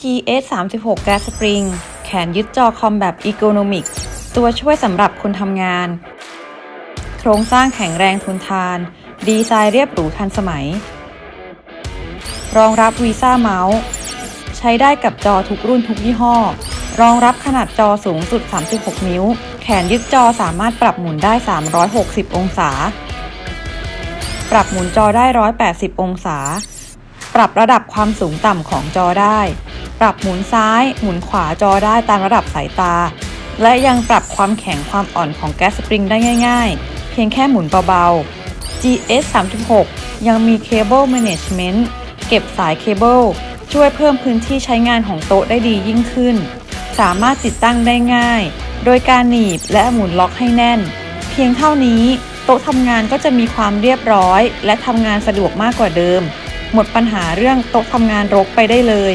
GS 3 6 Gas Spring แขนยึดจอคอมแบบ Ergonomic ตัวช่วยสำหรับคนทำงาน โครงสร้างแข็งแรงทนทาน ดีไซน์เรียบหรูทันสมัย รองรับวีซ่าเมาส์ ใช้ได้กับจอทุกรุ่นทุกยี่ห้อ รองรับขนาดจอสูงสุด 36 นิ้ว แขนยึดจอสามารถปรับหมุนได้ 360 องศา ปรับหมุนจอได้ 180 องศา ปรับระดับความสูงต่ำของจอได้ ปรับหมุนซ้าย หมุนขวาจอได้ตามระดับสายตา และยังปรับความแข็งความอ่อนของแก๊สสปริงได้ง่าย ๆ เพียงแค่หมุนเบาๆ GS 36ยังมีเคเบิลแมネจเมนต์เก็บสายเคเบิลช่วยเพิ่มพื้นที่ใช้งานของโต๊ะได้ดียิ่งขึ้น สามารถติดตั้งได้ง่าย โดยการหนีบและหมุนล็อกให้แน่น เพียงเท่านี้โต๊ะทำงานก็จะมีความเรียบร้อย และทำงานสะดวกมากกว่าเดิม หมดปัญหาเรื่องโต๊ะทำงานรกไปได้เลย